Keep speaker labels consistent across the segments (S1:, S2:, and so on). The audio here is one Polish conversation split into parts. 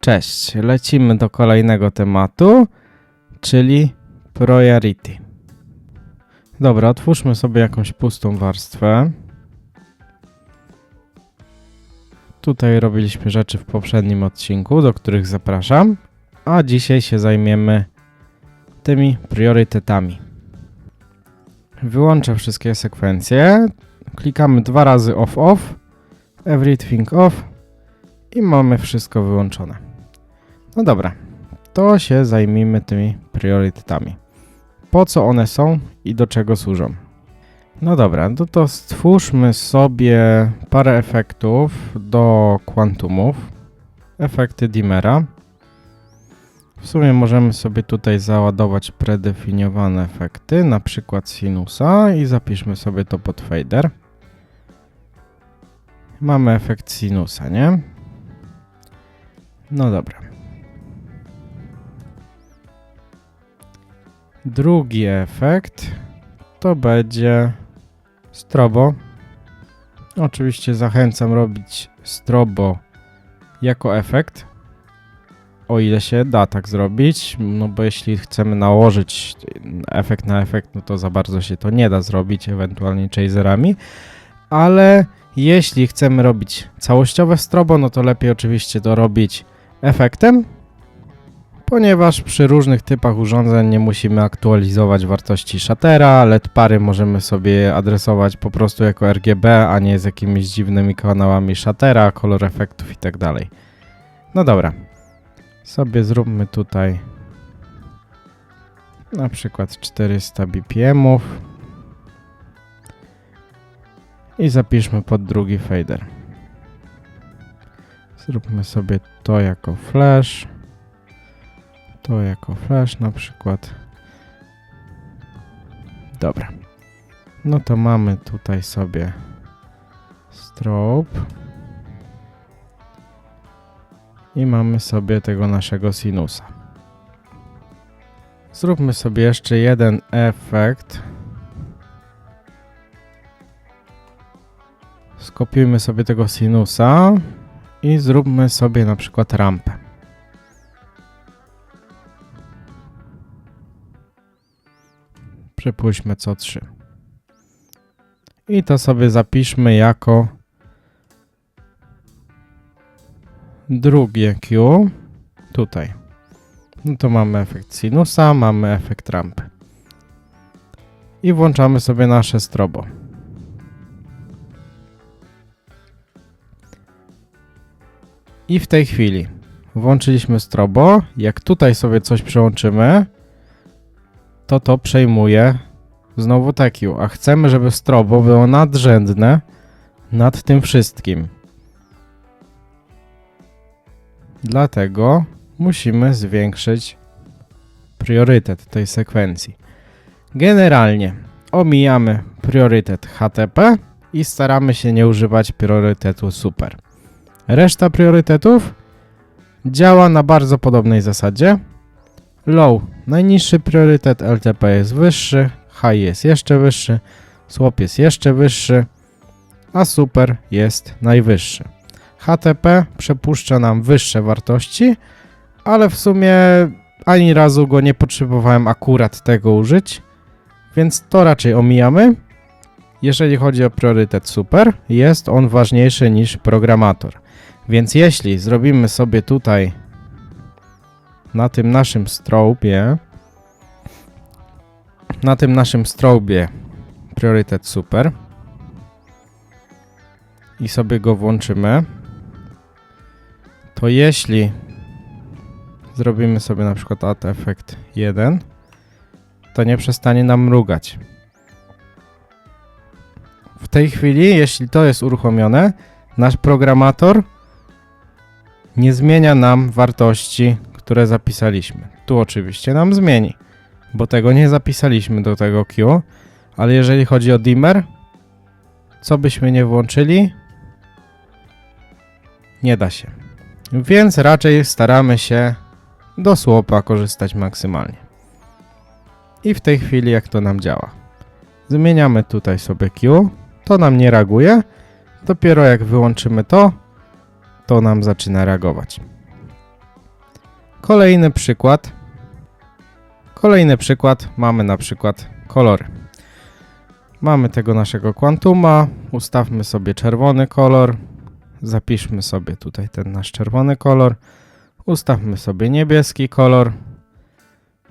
S1: Cześć, lecimy do kolejnego tematu, czyli priority. Dobra, otwórzmy sobie jakąś pustą warstwę. Tutaj robiliśmy rzeczy w poprzednim odcinku, do których zapraszam, a dzisiaj się zajmiemy tymi priorytetami. Wyłączę wszystkie sekwencje, klikamy dwa razy off off, everything off i mamy wszystko wyłączone. No dobra, to się zajmijmy tymi priorytetami. Po co one są i do czego służą? No dobra, no to stwórzmy sobie parę efektów do kwantumów. Efekty dimmera. W sumie możemy sobie tutaj załadować predefiniowane efekty, na przykład sinusa i zapiszmy sobie to pod fader. Mamy efekt sinusa, nie? No dobra. Drugi efekt to będzie strobo. Oczywiście zachęcam robić strobo jako efekt. O ile się da tak zrobić, no bo jeśli chcemy nałożyć efekt na efekt, no to za bardzo się to nie da zrobić, ewentualnie chaserami, ale jeśli chcemy robić całościowe strobo, no to lepiej oczywiście to robić efektem, ponieważ przy różnych typach urządzeń nie musimy aktualizować wartości shutera, LED pary możemy sobie adresować po prostu jako RGB, a nie z jakimiś dziwnymi kanałami shutera, kolor efektów i tak. No dobra, sobie zróbmy tutaj na przykład 400 bpmów i zapiszmy pod drugi fader. Zróbmy sobie to jako flash. To jako flash na przykład. Dobra. No to mamy tutaj sobie strobe. I mamy sobie tego naszego sinusa. Zróbmy sobie jeszcze jeden efekt. Skopiujmy sobie tego sinusa i zróbmy sobie na przykład rampę. Przypuśćmy co 3. I to sobie zapiszmy jako drugie Q tutaj. No to mamy efekt sinusa, mamy efekt rampy. I włączamy sobie nasze strobo. I w tej chwili włączyliśmy strobo. Jak tutaj sobie coś przełączymy, to to przejmuje znowu TQ. A chcemy, żeby strobo było nadrzędne nad tym wszystkim. Dlatego musimy zwiększyć priorytet tej sekwencji. Generalnie omijamy priorytet HTP i staramy się nie używać priorytetu super. Reszta priorytetów działa na bardzo podobnej zasadzie. Low, najniższy priorytet, LTP jest wyższy, high jest jeszcze wyższy, swap jest jeszcze wyższy, a super jest najwyższy. HTP przepuszcza nam wyższe wartości, ale w sumie ani razu go nie potrzebowałem akurat tego użyć, więc to raczej omijamy. Jeżeli chodzi o priorytet super, jest on ważniejszy niż programator. Więc jeśli zrobimy sobie tutaj na tym naszym strobie na tym naszym strobie priorytet super i sobie go włączymy, to jeśli zrobimy sobie na przykład add effect 1, to nie przestanie nam mrugać. W tej chwili, jeśli to jest uruchomione, nasz programator nie zmienia nam wartości, które zapisaliśmy. Tu oczywiście nam zmieni, bo tego nie zapisaliśmy do tego Q, ale jeżeli chodzi o dimmer, co byśmy nie włączyli, nie da się. Więc raczej staramy się do słopa korzystać maksymalnie. I w tej chwili jak to nam działa? Zmieniamy tutaj sobie Q, to nam nie reaguje, dopiero jak wyłączymy to, to nam zaczyna reagować. Kolejny przykład. Kolejny przykład. Mamy na przykład kolory. Mamy tego naszego quantuma. Ustawmy sobie czerwony kolor. Zapiszmy sobie tutaj ten nasz czerwony kolor. Ustawmy sobie niebieski kolor.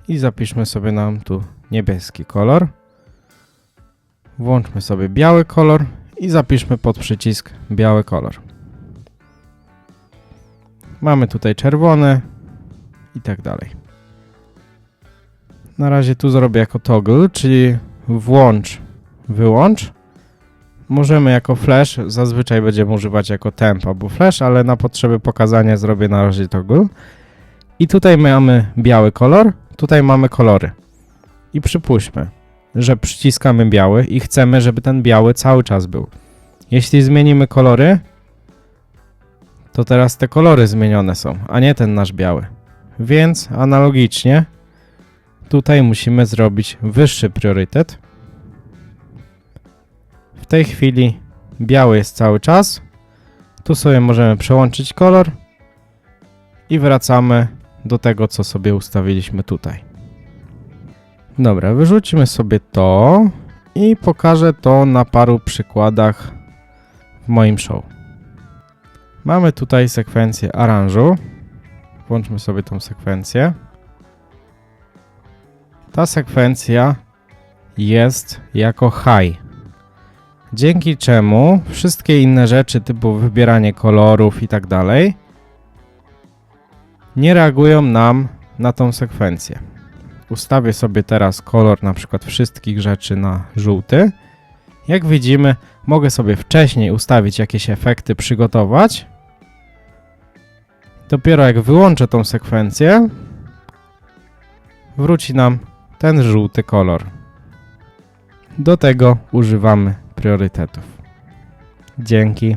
S1: I zapiszmy sobie nam tu niebieski kolor. Włączmy sobie biały kolor i zapiszmy pod przycisk biały kolor. Mamy tutaj czerwony i tak dalej. Na razie tu zrobię jako toggle, czyli włącz, wyłącz. Możemy jako flash, zazwyczaj będziemy używać jako temp albo flash, ale na potrzeby pokazania zrobię na razie toggle. I tutaj mamy biały kolor, tutaj mamy kolory. I przypuśćmy, że przyciskamy biały i chcemy, żeby ten biały cały czas był. Jeśli zmienimy kolory, to teraz te kolory zmienione są, a nie ten nasz biały. Więc analogicznie tutaj musimy zrobić wyższy priorytet. W tej chwili biały jest cały czas. Tu sobie możemy przełączyć kolor i wracamy do tego, co sobie ustawiliśmy tutaj. Dobra, wyrzucimy sobie to i pokażę to na paru przykładach w moim show. Mamy tutaj sekwencję aranżu. Włączmy sobie tą sekwencję. Ta sekwencja jest jako high. Dzięki czemu wszystkie inne rzeczy typu wybieranie kolorów i tak dalej nie reagują nam na tą sekwencję. Ustawię sobie teraz kolor na przykład wszystkich rzeczy na żółty. Jak widzimy, mogę sobie wcześniej ustawić jakieś efekty, przygotować. Dopiero jak wyłączę tą sekwencję, wróci nam ten żółty kolor. Do tego używamy priorytetów. Dzięki.